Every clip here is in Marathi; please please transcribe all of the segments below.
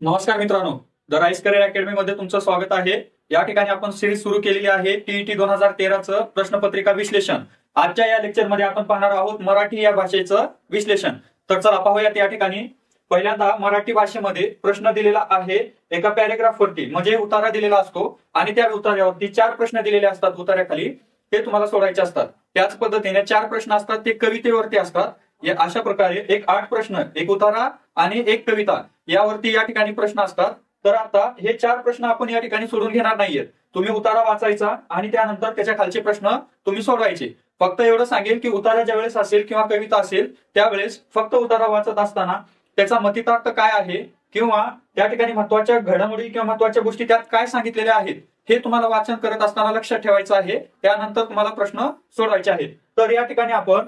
नमस्कार मित्रांनो द राईस करिअर अकॅडमी मध्ये तुमचं स्वागत आहे. या ठिकाणी आपण सिरीज सुरू केलेली आहे टीईटी दोन हजार तेराचं प्रश्नपत्रिका विश्लेषण. आजच्या या लेक्चरमध्ये आपण पाहणार आहोत मराठी या भाषेचं विश्लेषण. तर चला पाहूयात या ठिकाणी. पहिल्यांदा मराठी भाषेमध्ये प्रश्न दिलेला आहे एका पॅरेग्राफ वरती म्हणजे उतारा दिलेला असतो आणि त्या उतार्यावरती चार प्रश्न दिलेले असतात उतार्याखाली ते तुम्हाला सोडायचे असतात. त्याच पद्धतीने चार प्रश्न असतात ते कवितेवरती असतात. या अशा प्रकारे एक आठ प्रश्न एक उतारा आणि एक कविता. यावरती या ठिकाणी प्रश्न असतात. तर आता हे चार प्रश्न आपण या ठिकाणी सोडून घेणार नाहीयेत. तुम्ही उतारा वाचायचा आणि त्यानंतर त्याच्या खालचे प्रश्न तुम्ही सोडवायचे. फक्त एवढं सांगेल की उतारा ज्या वेळेस असेल किंवा कविता असेल त्यावेळेस फक्त उतारा वाचत असताना त्याचा मतितार्थ काय आहे किंवा त्या ठिकाणी महत्त्वाच्या घडामोडी किंवा महत्त्वाच्या गोष्टी त्यात काय सांगितलेल्या आहेत हे तुम्हाला वाचन करत असताना लक्षात ठेवायचं आहे. त्यानंतर तुम्हाला प्रश्न सोडवायचे आहेत. तर या ठिकाणी आपण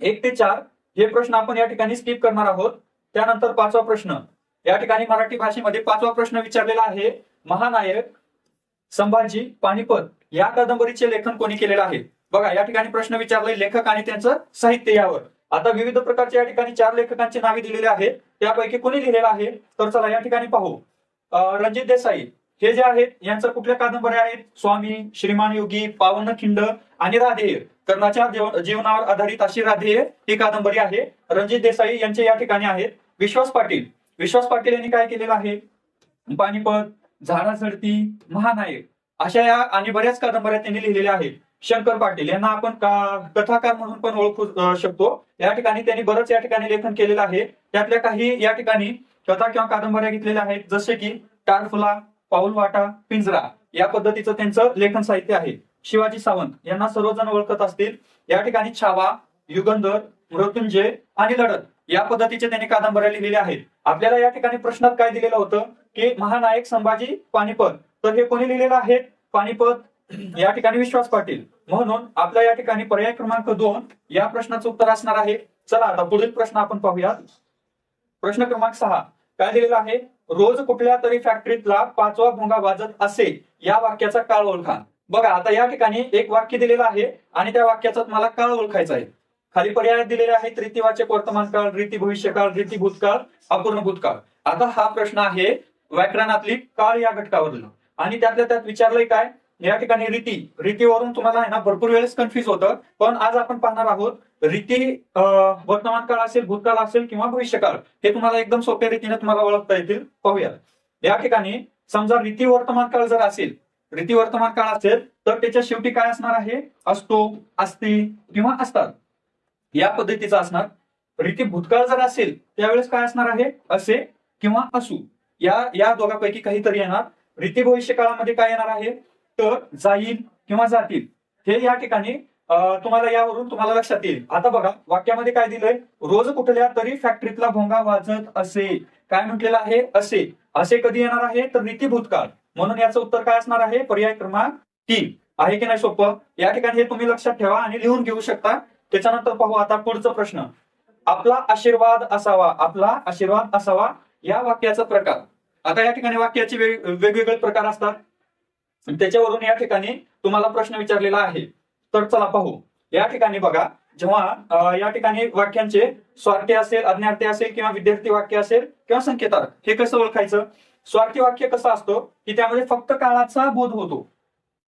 एक ते चार हे प्रश्न आपण या ठिकाणी स्किप करणार आहोत. त्यानंतर पाचवा प्रश्न. या ठिकाणी मराठी भाषेमध्ये पाचवा प्रश्न विचारलेला आहे. महानायक संभाजी पानिपत या कादंबरीचे लेखन कोणी केलेलं आहे? बघा या ठिकाणी प्रश्न विचारले लेखक आणि त्यांचं साहित्य यावर. आता विविध प्रकारच्या या ठिकाणी चार लेखकांची नावे दिलेली आहेत. त्यापैकी कोणी लिहिलेलं आहे? तर चला या ठिकाणी पाहू. रणजित देसाई हे जे आहेत यांचं कुठल्या कादंबऱ्या आहेत? स्वामी श्रीमान योगी पावनखिंड आणि राधेय. कर्णाच्या जीवनावर आधारित अशी राधेय ही कादंबरी आहे. रणजित देसाई यांचे या ठिकाणी आहेत. विश्वास पाटील विश्वास पाटील यांनी काय केलेलं आहे? पानिपत झाडा झडती महानायक अशा या आणि बऱ्याच कादंबऱ्या त्यांनी लिहिलेल्या आहेत. शंकर पाटील यांना आपण कथाकार म्हणून पण ओळखू शकतो. या ठिकाणी त्यांनी बरंच या ठिकाणी लेखन केलेलं आहे. त्यातल्या काही या ठिकाणी कथा किंवा कादंबऱ्या घेतलेल्या आहेत. जसे की टारफुला पाऊल वाटा पिंजरा या पद्धतीचं त्यांचं लेखन साहित्य आहे. शिवाजी सावंत यांना सर्वजण ओळखत असतील. या ठिकाणी छावा युगंधर मृत्युंजय आणि लढत. या पद्धतीचे त्यांनी कादंबऱ्या लिहिलेल्या आहेत. आपल्याला या ठिकाणी प्रश्नात काय दिलेलं होतं? की महानायक संभाजी पानिपत. तर हे कोणी लिहिलेलं आहे? पानिपत. या ठिकाणी विश्वास पाटील. म्हणून आपल्या या ठिकाणी पर्याय क्रमांक दोन या प्रश्नाचं उत्तर असणार आहे. चला आता पुढील प्रश्न आपण पाहूयात. प्रश्न क्रमांक सहा. काय दिलेला आहे? रोज कुठल्या तरी फॅक्टरीतला पाचवा भोंगा वाजत असे या वाक्याचा काळ ओळखा. बघा आता या ठिकाणी एक वाक्य दिलेलं आहे आणि त्या वाक्याचा मला काळ ओळखायचा आहे. खाली पर्याय दिलेले आहेत रीतीवाचक वर्तमान काळ रीती भविष्यकाळ रीती भूतकाळ अपूर्ण भूतकाळ. आता हा प्रश्न आहे व्याकरणातली काळ या घटकावरला आणि त्यातल्या त्यात विचारलंय काय? या ठिकाणी रीती. रीतीवरून तुम्हाला आहे ना भरपूर वेळेस कन्फ्युज होतं. पण आज आपण पाहणार आहोत रीती वर्तमान काळ असेल भूतकाळ असेल किंवा भविष्यकाळ. हे तुम्हाला एकदम सोप्या रीतीने तुम्हाला ओळखता येतील. पाहूया या ठिकाणी समजा रीती वर्तमान काळ जर असेल रीती वर्तमान काळ असेल तर त्याच्या शेवटी काय असणार आहे? असतो असते किंवा असतात या पद्धतीचा असणार. रीती भूतकाळ जर असेल त्यावेळेस काय असणार आहे? असे किंवा असू. या या दोघांपैकी काहीतरी येणार. रीती भविष्य काळामध्ये काय येणार आहे? तर जाईल किंवा जातील. हे या ठिकाणी तुम्हाला यावरून तुम्हाला लक्षात येईल. आता बघा वाक्यामध्ये काय दिलंय? रोज कुठल्या तरी फॅक्टरीतला भोंगा वाजत असे. काय म्हटलेलं आहे? असे. असे कधी येणार आहे? तर रीती भूतकाळ. म्हणून याचं उत्तर काय असणार आहे? पर्याय क्रमांक तीन. आहे की नाही सोपं? या ठिकाणी हे तुम्ही लक्षात ठेवा आणि लिहून घेऊ शकता. त्याच्यानंतर पाहू आता पुढचा प्रश्न. आपला आशीर्वाद असावा आपला आशीर्वाद असावा या वाक्याचा प्रकार. आता या ठिकाणी वाक्याचे वेगवेगळे प्रकार असतात. त्याच्यावरून या ठिकाणी तुम्हाला प्रश्न विचारलेला आहे. तर चला पाहू. या ठिकाणी बघा जेव्हा या ठिकाणी वाक्यांचे स्वार्थी असेल अज्ञार्थी असेल किंवा विद्यार्थी वाक्य असेल किंवा संकेतार्थ हे कसं ओळखायचं? स्वार्थी वाक्य कसं असतो? की त्यामध्ये फक्त काळाचा बोध होतो.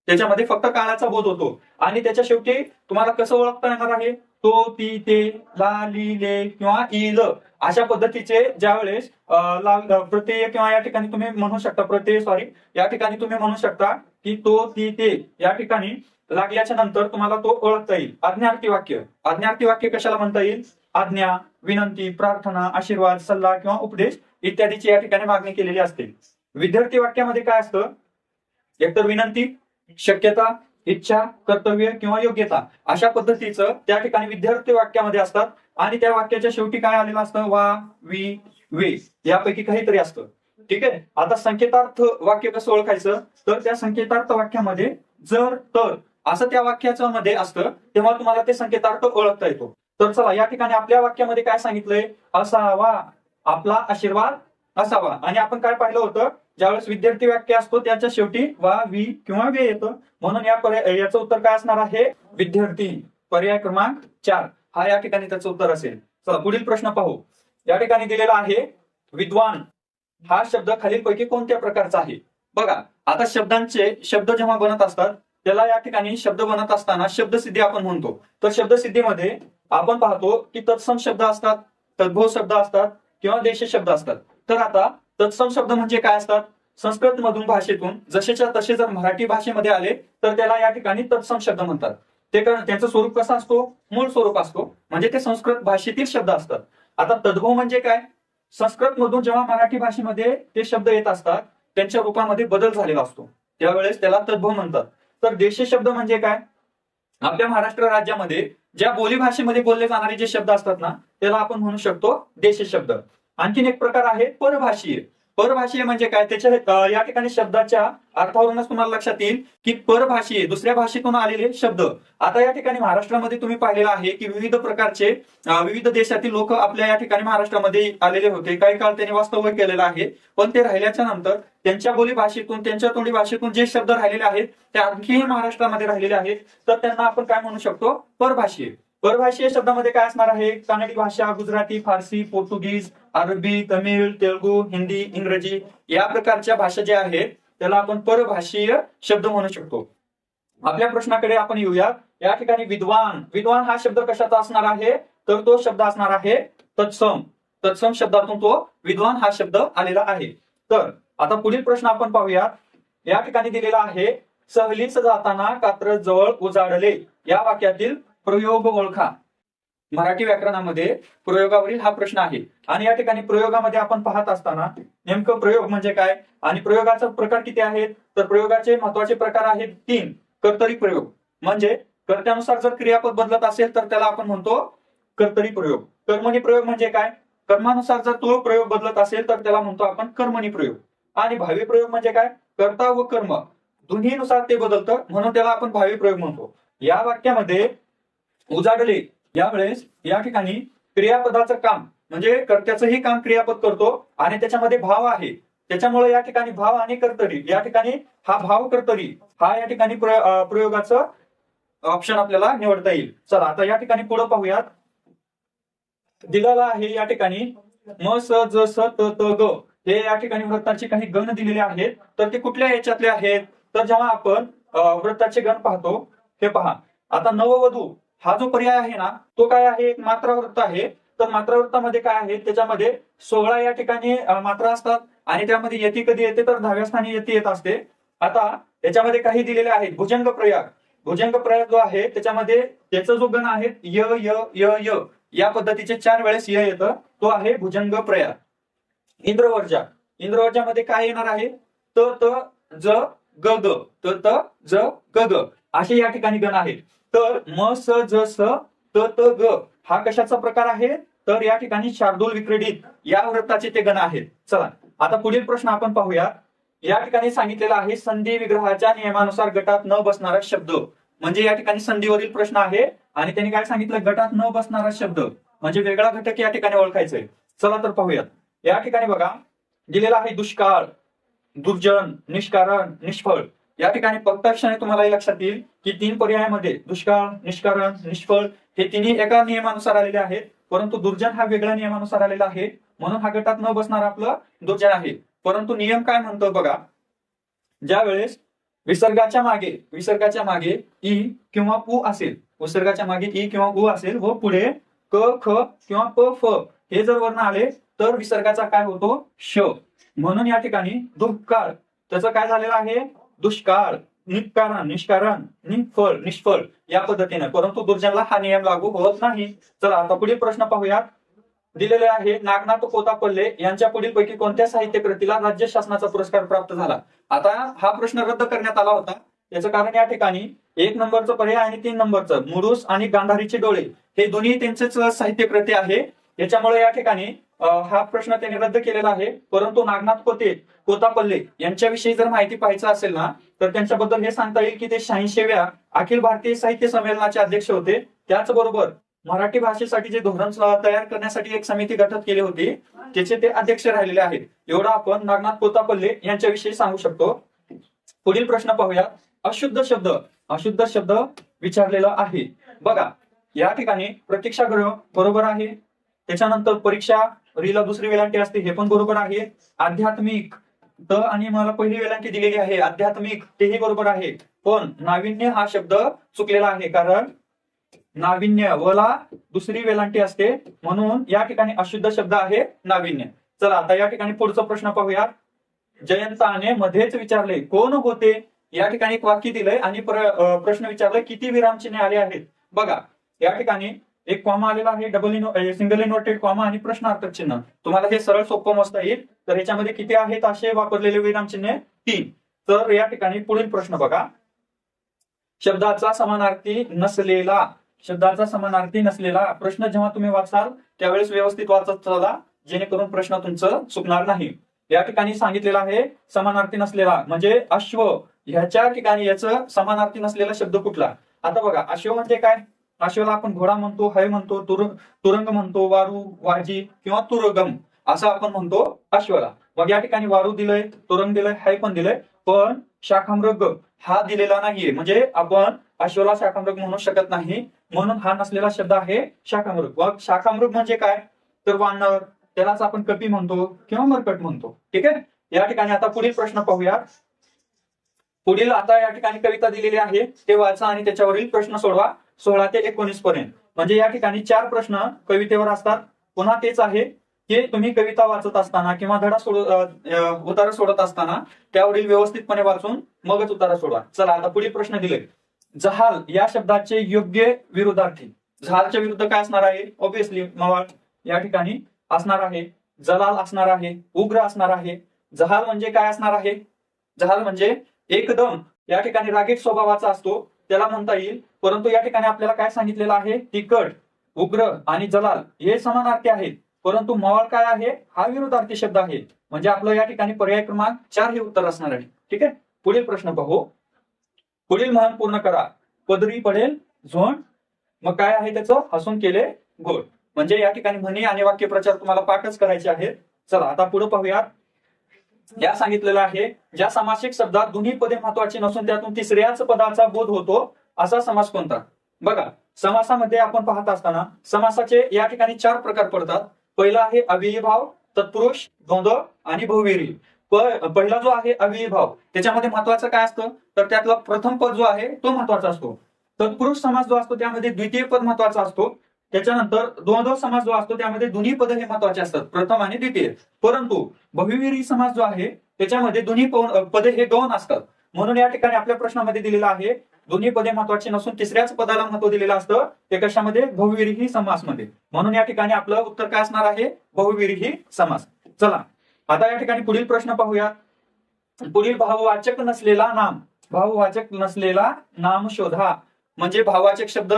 त्याच्यामध्ये फक्त काळाचा बोध होतो. आणि त्याच्या शेवटी तुम्हाला कसं ओळखता येणार आहे? तो ती ते ला ली ले किंवा इल ल अशा पद्धतीचे ज्या वेळेस प्रत्यय किंवा या ठिकाणी तुम्ही म्हणू शकता प्रत्यय सॉरी या ठिकाणी तुम्ही म्हणू शकता की तो ती ते या ठिकाणी लागल्याच्या नंतर तुम्हाला तो ओळखता येईल. आज्ञार्थी वाक्य. आज्ञार्थी वाक्य कशाला म्हणता येईल? आज्ञा विनंती प्रार्थना आशीर्वाद सल्ला किंवा उपदेश इत्यादीची या ठिकाणी मागणी केलेली असते. विद्यार्थी वाक्यामध्ये काय असतं? एकतर विनंती शक्यता इच्छा कर्तव्य किंवा योग्यता अशा पद्धतीचं त्या ठिकाणी विद्यार्थी वाक्यामध्ये असतात. आणि त्या वाक्याच्या शेवटी काय आलेलं असतं? वा वी वे यापैकी काहीतरी असतं. ठीक आहे? आता संकेतार्थ वाक्य कसं ओळखायचं? तर त्या संकेतार्थ वाक्यामध्ये जर तर असं त्या वाक्याच्या मध्ये असतं तेव्हा तुम्हाला ते संकेतार्थ ओळखता येतो. तर चला या ठिकाणी आपल्या वाक्यामध्ये काय सांगितलंय? असावा आपला आशीर्वाद असावा. आणि आपण काय पाहिलं होतं? ज्यावेळेस विद्यार्थी वाक्य असतो त्याच्या शेवटी वा वी किंवा वे येतं. म्हणून या पर्याय याचं उत्तर काय असणार आहे? विद्यार्थी पर्याय क्रमांक चार. हा या ठिकाणी त्याचं उत्तर असेल. चला पुढील प्रश्न पाहू. या ठिकाणी दिलेला आहे विद्वान. हा शब्द खालीलपैकी कोणत्या प्रकारचा आहे? बघा आता शब्दांचे शब्द जेव्हा बनत असतात त्याला या ठिकाणी शब्द बनत असताना शब्दसिद्धी आपण म्हणतो. तर शब्दसिद्धीमध्ये आपण पाहतो की तत्सम शब्द असतात तद्भव शब्द असतात किंवा देश शब्द असतात. तर आता तत्सम शब्द म्हणजे काय असतात? संस्कृत मधून भाषेतून जसेच्या तसे जर मराठी भाषेमध्ये आले तर त्याला या ठिकाणी तत्सम शब्द म्हणतात. ते त्यांचं स्वरूप कसं असतो? मूळ स्वरूप असतो. म्हणजे ते संस्कृत भाषेतील शब्द असतात. आता तद्भव म्हणजे काय? संस्कृत मधून जेव्हा मराठी भाषेमध्ये ते शब्द येत असतात त्यांच्या रूपामध्ये बदल झालेला असतो. त्यावेळेस त्याला तद्भव म्हणतात. तर देशी शब्द म्हणजे काय? आपल्या महाराष्ट्र राज्यामध्ये ज्या बोली भाषेमध्ये बोलले जाणारे जे शब्द असतात ना त्याला आपण म्हणू शकतो देशी शब्द. आणखीन एक प्रकार आहे परभाषीय. परभाषीय म्हणजे काय? त्याच्या या ठिकाणी शब्दाच्या अर्थावरूनच तुम्हाला लक्षात येईल की परभाषीय दुसऱ्या भाषेतून आलेले शब्द. आता या ठिकाणी महाराष्ट्रामध्ये तुम्ही पाहिलेलं आहे की विविध प्रकारचे विविध देशातील लोक आपल्या या ठिकाणी महाराष्ट्रामध्ये आलेले होते. काही काळ त्यांनी वास्तव्य केलेलं आहे पण ते राहिल्याच्या नंतर त्यांच्या बोली भाषेतून त्यांच्या तोंडी भाषेतून जे शब्द राहिलेले आहेत ते आणखीही महाराष्ट्रामध्ये राहिलेले आहेत. तर त्यांना आपण काय म्हणू शकतो? परभाषीय. परभाषीय शब्दामध्ये काय असणार आहे? कानडी भाषा गुजराती फारसी पोर्तुगीज अरबी तमिळ तेलुगू हिंदी इंग्रजी या प्रकारच्या भाषा ज्या आहेत त्याला आपण परभाषीय शब्द म्हणू शकतो. आपल्या प्रश्नाकडे आपण येऊया या ठिकाणी विद्वान विद्वान हा शब्द कशाचा असणार आहे? तर तो शब्द असणार आहे तत्सम. तत्सम शब्दातून तो विद्वान हा शब्द आलेला आहे. तर आता पुढील प्रश्न आपण पाहूया या ठिकाणी दिलेला आहे सहलीस जाताना कात्र जवळ उजाडले. या वाक्यातील प्रयोग ओळखा. मराठी व्याकरणामध्ये प्रयोगावरील हा प्रश्न आहे. आणि या ठिकाणी प्रयोगामध्ये आपण पाहत असताना नेमकं प्रयोग म्हणजे काय? आणि प्रयोगाचा प्रकार किती आहेत? तर प्रयोगाचे महत्त्वाचे प्रकार आहेत तीन. कर्तरी प्रयोग. म्हणजे कर्त्यानुसार जर क्रियापद बदलत असेल तर त्याला आपण म्हणतो कर्तरी प्रयोग. कर्मणी प्रयोग म्हणजे काय? कर्मानुसार जर तो प्रयोग बदलत असेल तर त्याला म्हणतो आपण कर्मणी प्रयोग. आणि भावी प्रयोग म्हणजे काय? कर्ता व कर्म. दोन्हीनुसार ते बदलतं म्हणून त्याला आपण भावी प्रयोग म्हणतो. या वाक्यामध्ये उजाडले. यावेळेस या ठिकाणी क्रियापदाचं काम म्हणजे कर्त्याचंही काम क्रियापद करतो आणि त्याच्यामध्ये भाव आहे. त्याच्यामुळे या ठिकाणी भाव आणि कर्तरी या ठिकाणी हा भाव कर्तरी हा या ठिकाणी प्रयोगाचं ऑप्शन आपल्याला निवडता येईल. चला आता या ठिकाणी पुढे पाहूयात. दिलेला आहे या ठिकाणी म स ज स त त ग. हे या ठिकाणी वृत्ताचे काही गण दिलेले आहेत. तर ते कुठल्या याच्यातले आहेत? तर जेव्हा आपण वृत्ताचे गण पाहतो हे पहा. आता नववधू हा जो पर्याय आहे ना तो काय आहे? एक मात्रावृत्त आहे. तर मात्रावृत्तामध्ये काय आहे? त्याच्यामध्ये सोळा या ठिकाणी मात्रा असतात आणि त्यामध्ये यती कधी येते तर दहाव्या स्थानी यती येत असते. आता त्याच्यामध्ये काही दिलेले आहेत. भुजंग प्रयाग भुजंग प्रयाग जो आहे त्याच्यामध्ये त्याचा जो गण आहे य य य य या पद्धतीचे चार वेळेस य येतं. तो आहे भुजंग प्रयाग इंद्रवर्जा. इंद्रवर्जामध्ये काय येणार आहे? त त ज ग ग. त त ज ग ग. असे या ठिकाणी गण आहेत. तर म स ज स त त ग. हा कशाचा प्रकार आहे? तर या ठिकाणी शार्दूल विक्रेडित या वृत्ताचे ते गण आहेत. चला आता पुढील प्रश्न आपण पाहूया. या ठिकाणी सांगितलेला आहे संधी विग्रहाच्या नियमानुसार गटात न बसणारा शब्द. म्हणजे या ठिकाणी संधीवरील प्रश्न आहे आणि त्यांनी काय सांगितलं? गटात न बसणारा शब्द. म्हणजे वेगळा घटक या ठिकाणी ओळखायचंय. चला तर पाहूयात. या ठिकाणी बघा दिलेला आहे दुष्काळ दुर्जन निष्कारण निष्फळ. या ठिकाणी पक्ताक्षणे तुम्हाला हे लक्षात येईल की तीन पर्यायामध्ये दुष्काळ निष्कारण निष्फळ हे तिन्ही एका नियमानुसार आलेले आहेत. परंतु दुर्जन हा वेगळ्या नियमानुसार आलेला आहे. म्हणून हा गटात न बसणार आपलं दुर्जन आहे. परंतु नियम काय म्हणतो बघा? ज्या वेळेस विसर्गाच्या मागे विसर्गाच्या मागे ई किंवा उ असेल विसर्गाच्या मागे ई किंवा उ असेल व पुढे क ख किंवा प फ हे जर वर्ण आले तर विसर्गाचा काय होतो? श. म्हणून या ठिकाणी दुष्काळ त्याचं काय झालेलं आहे? दुष्काळ निष्कारण निष्कारण निफळ निष्फळ या पद्धतीने परंतु दुर्जनला हा नियम लागू होत नाही. चला आता पुढील प्रश्न पाहूया दिलेले आहे नागनाथ कोतापल्ले यांच्या पुढील पैकी कोणत्या साहित्य कृतीला राज्य शासनाचा पुरस्कार प्राप्त झाला? आता हा प्रश्न रद्द करण्यात आला होता. याचं कारण या ठिकाणी एक नंबरचं पर्याय आणि तीन नंबरचं. मुरुस आणि गांधारीचे डोळे हे दोन्ही त्यांचेच साहित्य कृती आहे. याच्यामुळे या ठिकाणी हा प्रश्न त्यांनी रद्द केलेला आहे. परंतु नागनाथ कोते कोतापल्ले यांच्याविषयी जर माहिती पाहायचं असेल ना तर त्यांच्याबद्दल हे सांगता येईल की ते शहाऐंशीव्या अखिल भारतीय साहित्य संमेलनाचे अध्यक्ष होते. त्याचबरोबर मराठी भाषेसाठी जे धोरण तयार करण्यासाठी एक समिती गठित केली होती त्याचे ते अध्यक्ष राहिलेले आहेत. एवढं आपण नागनाथ कोतापल्ले यांच्याविषयी सांगू शकतो. पुढील प्रश्न पाहूया अशुद्ध शब्द अशुद्ध शब्द विचारलेला आहे. बघा या ठिकाणी प्रतीक्षागृह बरोबर आहे. त्याच्यानंतर परीक्षा रीला दुसरी वेलांटी असते हे पण बरोबर आहे. आध्यात्मिक त आणि मला पहिली वेलांटी दिलेली आहे. आध्यात्मिक तेही बरोबर आहे. पण नाविन्य हा शब्द चुकलेला आहे कारण नाविन्य वला दुसरी वेलांटी असते. म्हणून या ठिकाणी अशुद्ध शब्द आहे नाविन्य. चला आता या ठिकाणी पुढचा प्रश्न पाहूया जयंताने मध्येच विचारले कोण होते? या ठिकाणी एक वाक्य दिलंय आणि प्र- प्रश्न विचारलाय किती विरामचिन्हे आले आहेत? बघा या ठिकाणी एक कॉमा आलेला आहे double in single inverted comma आणि प्रश्नार्थक चिन्ह. तुम्हाला हे सरळ सोपं मोजता येईल. तर ह्याच्यामध्ये किती आहेत? असे वापरलेले विरामचिन्हे तीन. तर या ठिकाणी पुढील प्रश्न बघा. शब्दाचा समानार्थी नसलेला शब्दाचा समानार्थी नसलेला प्रश्न जेव्हा तुम्ही वाचाल त्यावेळेस व्यवस्थित वाचत चला जेणेकरून प्रश्न तुमचं चुकणार नाही. या ठिकाणी सांगितलेला आहे समानार्थी नसलेला म्हणजे अश्व. ह्याच्या ठिकाणी याचं समानार्थी नसलेला शब्द कुठला? आता बघा अश्व म्हणजे काय? अश्वला आपण घोडा म्हणतो हय म्हणतो तुरंग तुरंग म्हणतो वारू वाजी किंवा तुरगम असं आपण म्हणतो अश्वला. मग या ठिकाणी वारू दिलंय तुरंग दिलंय हय पण दिलंय पण शाखामृग हा दिलेला नाहीये. म्हणजे आपण अश्वला शाखामृग म्हणू शकत नाही म्हणून हा नसलेला शब्द आहे शाखामृग. मग शाखामृग म्हणजे काय? तर वानर त्यालाच आपण कपी म्हणतो किंवा मरकट म्हणतो. ठीक आहे? या ठिकाणी आता पुढील प्रश्न पाहूया पुढील आता या ठिकाणी कविता दिलेली आहे ते वाचा आणि त्याच्यावरील प्रश्न सोडवा. सोळा ते एकोणीस पर्यंत. म्हणजे या ठिकाणी चार प्रश्न कवितेवर असतात. पुन्हा तेच आहे की तुम्ही कविता वाचत असताना किंवा धडा सोड उतारा सोडत असताना त्यावरील व्यवस्थितपणे वाचून मगच उतारा सोडवा चला आता पुढील प्रश्न दिले. जहाल या शब्दाचे योग्य विरोधार्थी जहालच्या विरुद्ध काय असणार आहे? ऑब्विसली मवाळ या ठिकाणी असणार आहे. जलाल असणार आहे. उग्र असणार आहे. जहाल म्हणजे काय असणार आहे? जहाल म्हणजे एकदम या ठिकाणी रागीट स्वभावाचा असतो. त्याला म्हणता येईल परंतु या ठिकाणी आपल्याला काय सांगितलेलं आहे? तिकट उग्र आणि जलाल हे समानार्थी आहेत. परंतु मवाळ काय आहे? हा विरोधार्थी शब्द आहे. म्हणजे आपलं या ठिकाणी पर्याय क्रमांक चार हे उत्तर असणार आहे. ठीक आहे? पुढील प्रश्न पाहू. पुढील म्हण पूर्ण करा. पदरी पडेल झोन मग काय आहे त्याचं? हसून केले गोड म्हणजे या ठिकाणी म्हणी आणि वाक्यप्रचार तुम्हाला पाठच करायचे आहेत. चला आता पुढे पाहूयात. या सांगितलेलं आहे ज्या सामासिक शब्दात दोन्ही पदे महत्वाची नसून त्यातून तिसऱ्याच पदाचा बोध होतो असा समास कोणता? बघा समासामध्ये आपण पाहत असताना समासाचे या ठिकाणी चार प्रकार पडतात. पहिला आहे अव्ययी तत्पुरुष द्वंद्व आणि बहुविरी पहिला जो आहे अव्ययी त्याच्यामध्ये महत्वाचं काय असतं? तर त्यातला प्रथम पद जो आहे तो महत्त्वाचा असतो. तत्पुरुष समास जो असतो त्यामध्ये द्वितीय पद महत्त्वाचा असतो. त्याच्यानंतर द्वंद्व समास जो असतो त्यामध्ये दोन्ही पद हे महत्त्वाचे असतात. प्रथम आणि द्वितीय. परंतु बहुविरी समास जो आहे त्याच्यामध्ये दोन्ही पदे हे दोन असतात. म्हणून या ठिकाणी आपल्या प्रश्नामध्ये दिलेलं आहे दोन्ही पदे महत्वाची नसून तिसऱ्याच पदाला महत्त्व दिलेलं असतं ते कशामध्ये? बहुविरीही समासमध्ये. म्हणून या ठिकाणी आपलं उत्तर काय असणार आहे? बहुविरीही समास. चला आता या ठिकाणी पुढील प्रश्न पाहूया. पुढील भाववाचक नसलेला नाम. भाववाचक नसलेला नाम शोधा. म्हणजे भाववाचक शब्द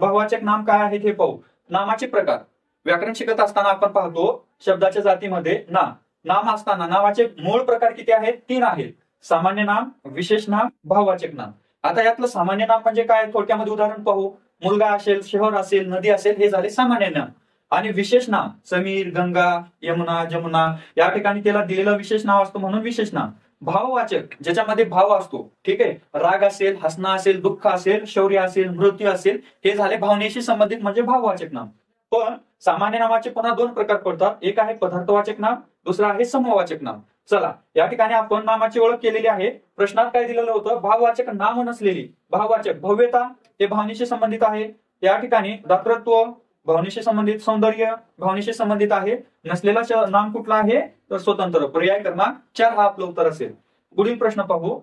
भाववाचक नाम काय आहे हे पाहू. नामाचे प्रकार. व्याकरण शिकत असताना आपण पाहतो शब्दाच्या जातीमध्ये ना. नाम असताना नावाचे मूळ प्रकार किती आहेत? तीन आहेत. सामान्य नाम विशेष नाम भाववाचक नाम. आता यातलं सामान्य नाम म्हणजे काय? थोडक्यामध्ये उदाहरण पाहू. मुलगा असेल शहर असेल नदी असेल हे झाले सामान्य नाम. आणि विशेष नाम समीर गंगा यमुना जमुना या ठिकाणी त्याला दिलेलं विशेष नाव असतं म्हणून विशेष नाम. भाववाचक ज्याच्यामध्ये भाव असतो ठीक आहे? राग असेल हसणं असेल दुःख असेल शौर्य असेल मृत्यू असेल हे झाले भावनेशी संबंधित म्हणजे भाववाचक नाम. पण सामान्य नामाचे पुन्हा दोन प्रकार पडतात. एक आहे पदार्थवाचक नाम दुसरा आहे समूहवाचक नाम. चला या ठिकाणी आपण नामाची ओळख केलेली आहे. प्रश्नात काय दिलेलं होतं? भाववाचक नाम नसलेली. भाववाचक भव्यता हे भावनेशी संबंधित आहे. या ठिकाणी दातृत्व भावनेशी संबंधित सौंदर्य भावनेशी संबंधित आहे. नसलेला नाम कुठला आहे? तर स्वतंत्र. पर्याय क्रमांक चार हा आपलं उत्तर असेल. पुढील प्रश्न पाहू.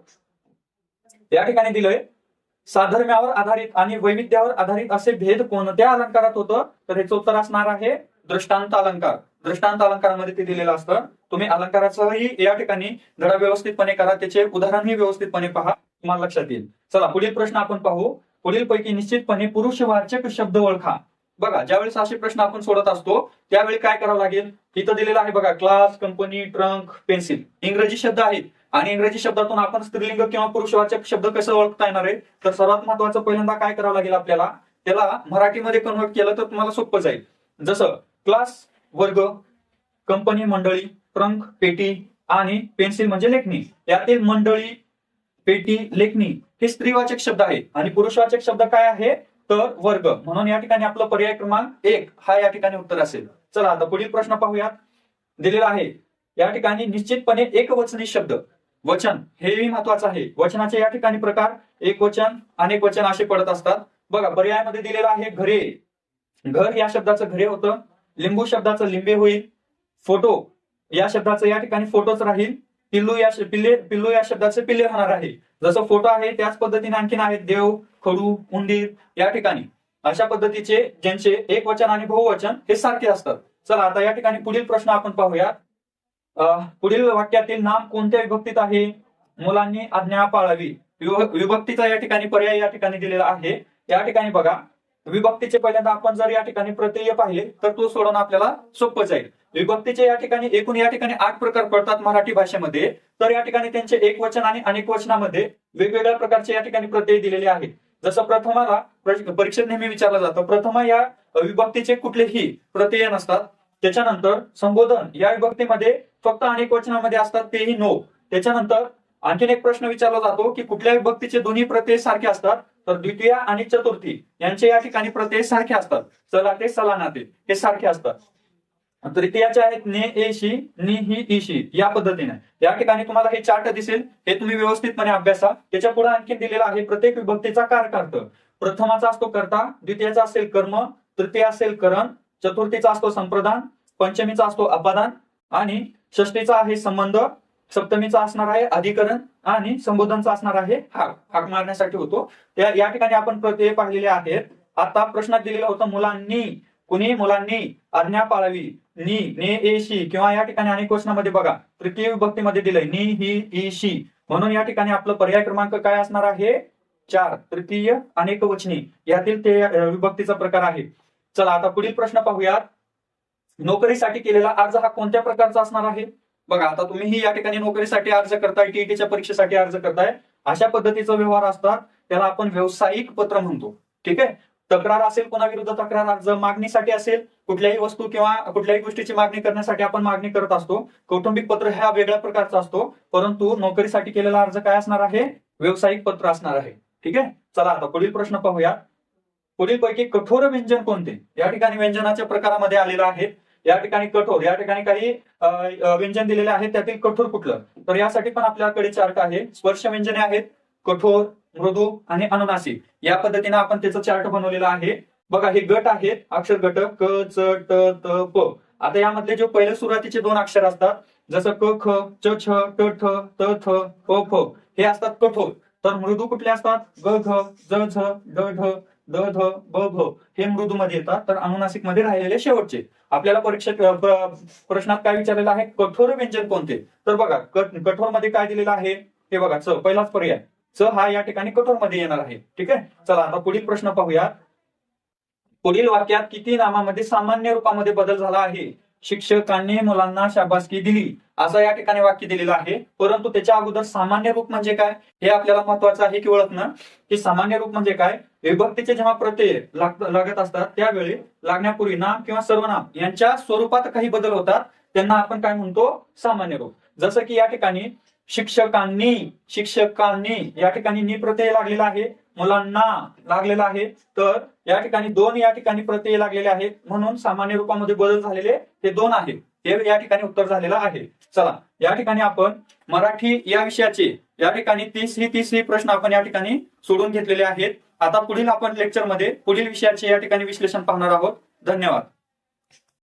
या ठिकाणी दिलंय साधर्म्यावर आधारित आणि वैविध्यावर आधारित असे भेद कोणत्या अलंकारात होतं? तर ह्याचं उत्तर असणार आहे दृष्टांत अलंकार. दृष्टांत अलंकारामध्ये ते दिलेलं असतं. तुम्ही अलंकाराचंही या ठिकाणी धडा व्यवस्थितपणे करा. त्याचे उदाहरणही व्यवस्थितपणे पहा. तुम्हाला लक्षात येईल. चला पुढील प्रश्न आपण पाहू. पुढील पैकी निश्चितपणे पुरुषवाचक शब्द ओळखा. बघा ज्यावेळेस असे प्रश्न आपण सोडत असतो त्यावेळी काय करावं लागेल? इथं दिलेलं आहे बघा क्लास कंपनी ट्रंक पेन्सिल इंग्रजी शब्द आहेत. आणि इंग्रजी शब्दातून आपण स्त्रीलिंग किंवा पुरुषवाचक शब्द कसं ओळखता येणार आहे? तर सर्वात महत्वाचं पहिल्यांदा काय करावं लागेल आपल्याला? त्याला मराठीमध्ये कन्वर्ट केलं तर तुम्हाला सोपं जाईल. जसं क्लास वर्ग कंपनी मंडळी ट्रंक पेटी आणि पेन्सिल म्हणजे लेखणी. यातील मंडळी पेटी लेखणी हे स्त्रीवाचक शब्द आहेत. आणि पुरुषवाचक शब्द काय आहे? तर वर्ग. म्हणून या ठिकाणी आपलं पर्याय क्रमांक एक हा या ठिकाणी उत्तर असेल. चला आता पुढील प्रश्न पाहूयात. दिलेला आहे. या ठिकाणी निश्चितपणे एक वचनी शब्द वचन हेही महत्वाचं आहे. वचनाचे या ठिकाणी प्रकार एक वचन अनेक वचन असे पडत असतात. बघा पर्यायामध्ये दिलेलं आहे घरे. घर या शब्दाचं घरे होतं. लिंबू शब्दाचं लिंबे होईल. फोटो या शब्दाचं या ठिकाणी फोटोच राहील. पिल्लू या पिल्ले पिल्लू या शब्दाचे पिल्ले होणार आहे. जसं फोटो आहे त्याच पद्धतीने आणखीन आहेत देव खडू उंदीर या ठिकाणी. अशा पद्धतीचे ज्यांचे एक वचन आणि बहुवचन हे सारखे असतात. चला आता या ठिकाणी पुढील प्रश्न आपण पाहूया. पुढील वाक्यातील नाम कोणत्या विभक्तीत आहे? मुलांनी आज्ञा पाळावी. विभक्तीचा या ठिकाणी पर्याय या ठिकाणी दिलेला आहे. या ठिकाणी बघा विभक्तीचे पहिल्यांदा आपण जर या ठिकाणी प्रत्यय पाहिले तर तो सोडवणं आपल्याला सोपं जाईल. विभक्तीचे या ठिकाणी एकूण या ठिकाणी आठ प्रकार पडतात मराठी भाषेमध्ये. तर या ठिकाणी त्यांचे एक वचन आणि अनेक वचनामध्ये वेगवेगळ्या प्रकारचे या ठिकाणी प्रत्यय दिलेले आहेत. जसं प्रथमाला परीक्षेत नेहमी विचारलं जातं प्रथमा या विभक्तीचे कुठलेही प्रत्यय नसतात. त्याच्यानंतर संबोधन या विभक्तीमध्ये फक्त अनेक वचनामध्ये असतात तेही नो. त्याच्यानंतर आणखीन एक प्रश्न विचारला जातो की कुठल्या विभक्तीचे दोन्ही प्रत्यय सारखे असतात? तर द्वितीय आणि चतुर्थी यांचे या ठिकाणी प्रत्यय सारखे असतात. चला ते सलानाते हे सारखे असतात. तृतीयाचे आहेत ने एशी नि ही इशी या पद्धतीने. या ठिकाणी तुम्हाला हे चार्ट दिसेल. हे तुम्ही व्यवस्थितपणे अभ्यासा. त्याच्या पुढे आणखी दिलेला आहे प्रत्येक विभक्तीचा कारकार्थ प्रथमाचा असतो कर्ता द्वितीयाचा असेल कर्म तृतीय असेल करण चतुर्थीचा असतो संप्रदान पंचमीचा असतो अपादान आणि षष्टीचा आहे संबंध सप्तमीचा असणार आहे अधिकरण आणि संबोधनचा असणार आहे हाक हाक मारण्यासाठी होतो. त्या या ठिकाणी आपण प्रत्यय पाहिलेले आहेत. आता प्रश्नात दिलेला होता मुलांनी कुणी मुलांनी आज्ञा पाळावी? नी ने एशी किंवा या ठिकाणी अनेक वचनामध्ये बघा. तृतीय विभक्तीमध्ये दिलंय नी ही ईशी म्हणून या ठिकाणी आपलं पर्याय क्रमांक काय असणार आहे? चार. तृतीय अनेक वचनी. यातील ते विभक्तीचा प्रकार आहे. चला आता पुढील प्रश्न पाहूयात. नोकरीसाठी केलेला अर्ज हा कोणत्या प्रकारचा असणार आहे? बघा आता तुम्हीही या ठिकाणी नोकरीसाठी अर्ज करताय टीईटीच्या परीक्षेसाठी अर्ज करताय. अशा पद्धतीचा व्यवहार असतात. त्याला आपण व्यावसायिक पत्र म्हणतो. ठीक आहे? तक्रार असेल कोणाविरुद्ध तक्रार अर्ज मागणीसाठी असेल कुठल्याही वस्तू किंवा कुठल्याही गोष्टीची मागणी करण्यासाठी आपण मागणी करत असतो. कौटुंबिक पत्र हा वेगळ्या प्रकारचा असतो परंतु नोकरीसाठी केलेला अर्ज काय असणार आहे? व्यावसायिक पत्र असणार आहे. ठीक आहे? चला आता पुढील प्रश्न पाहूया. पुढील पैकी कठोर व्यंजन कोणते? या ठिकाणी व्यंजनाच्या प्रकारामध्ये आलेला आहे. या ठिकाणी कठोर या ठिकाणी काही व्यंजन दिलेले आहेत त्यातील कठोर कुठलं? तर यासाठी पण आपल्याकडे चार्ट आहे स्पर्श व्यंजने आहेत कठोर मृदू आणि अनुनासिक. या पद्धतीने आपण त्याचं चार्ट बनवलेला आहे. बघा हे गट आहेत अक्षर गट क च ट त प. आता यामधले जे पहिले सुरुवातीचे दोन अक्षर असतात जसं क ख च छ ट ठ त थ प फ. हे असतात कठोर. तर मृदू कुठले असतात? ग घ ज झ ड ढ द ध ब भ. हे मृदू मध्ये येतात. तर अनुनासिकमध्ये राहिलेले शेवटचे. आपल्याला परीक्षेत प्रश्नात काय विचारलेलं आहे? कठोर व्यंजन कोणते? तर बघा कठोरमध्ये काय दिलेलं आहे? हे बघा च पहिलाच पर्याय. च हा या ठिकाणी कठोरमध्ये येणार आहे. ठीक आहे? चला आता पुढील प्रश्न पाहूया. पुढील वाक्यात किती नामामध्ये सामान्य रूपामध्ये बदल झाला आहे? शिक्षकांनी मुलांना शाबासकी दिली. असं या ठिकाणी वाक्य दिलेलं आहे. परंतु त्याच्या अगोदर सामान्य रूप म्हणजे काय? हे आपल्याला महत्वाचं आहे की ओळखणं. की सामान्य रूप म्हणजे काय? विभक्तीचे जेव्हा प्रत्यय लागत असतात त्यावेळी लागण्यापूर्वी नाम किंवा सर्वनाम यांच्या स्वरूपात काही बदल होतात. त्यांना आपण काय म्हणतो? सामान्य रूप. जसं की या ठिकाणी शिक्षकांनी शिक्षकांनी या ठिकाणी नि प्रत्यय लागलेला आहे मुलांना लागलेला आहे. तर या ठिकाणी दोन या ठिकाणी प्रत्यय लागलेले आहेत. म्हणून सामान्य रूपामध्ये बदल झालेले हे दोन आहेत. हे या ठिकाणी उत्तर झालेलं आहे. चला या ठिकाणी आपण मराठी या विषयाचे या ठिकाणी तीस ही तीस ही प्रश्न आपण या ठिकाणी सोडून घेतलेले आहेत. आता पुढील आपण लेक्चरमध्ये पुढील विषयाचे या ठिकाणी विश्लेषण पाहणार आहोत. धन्यवाद.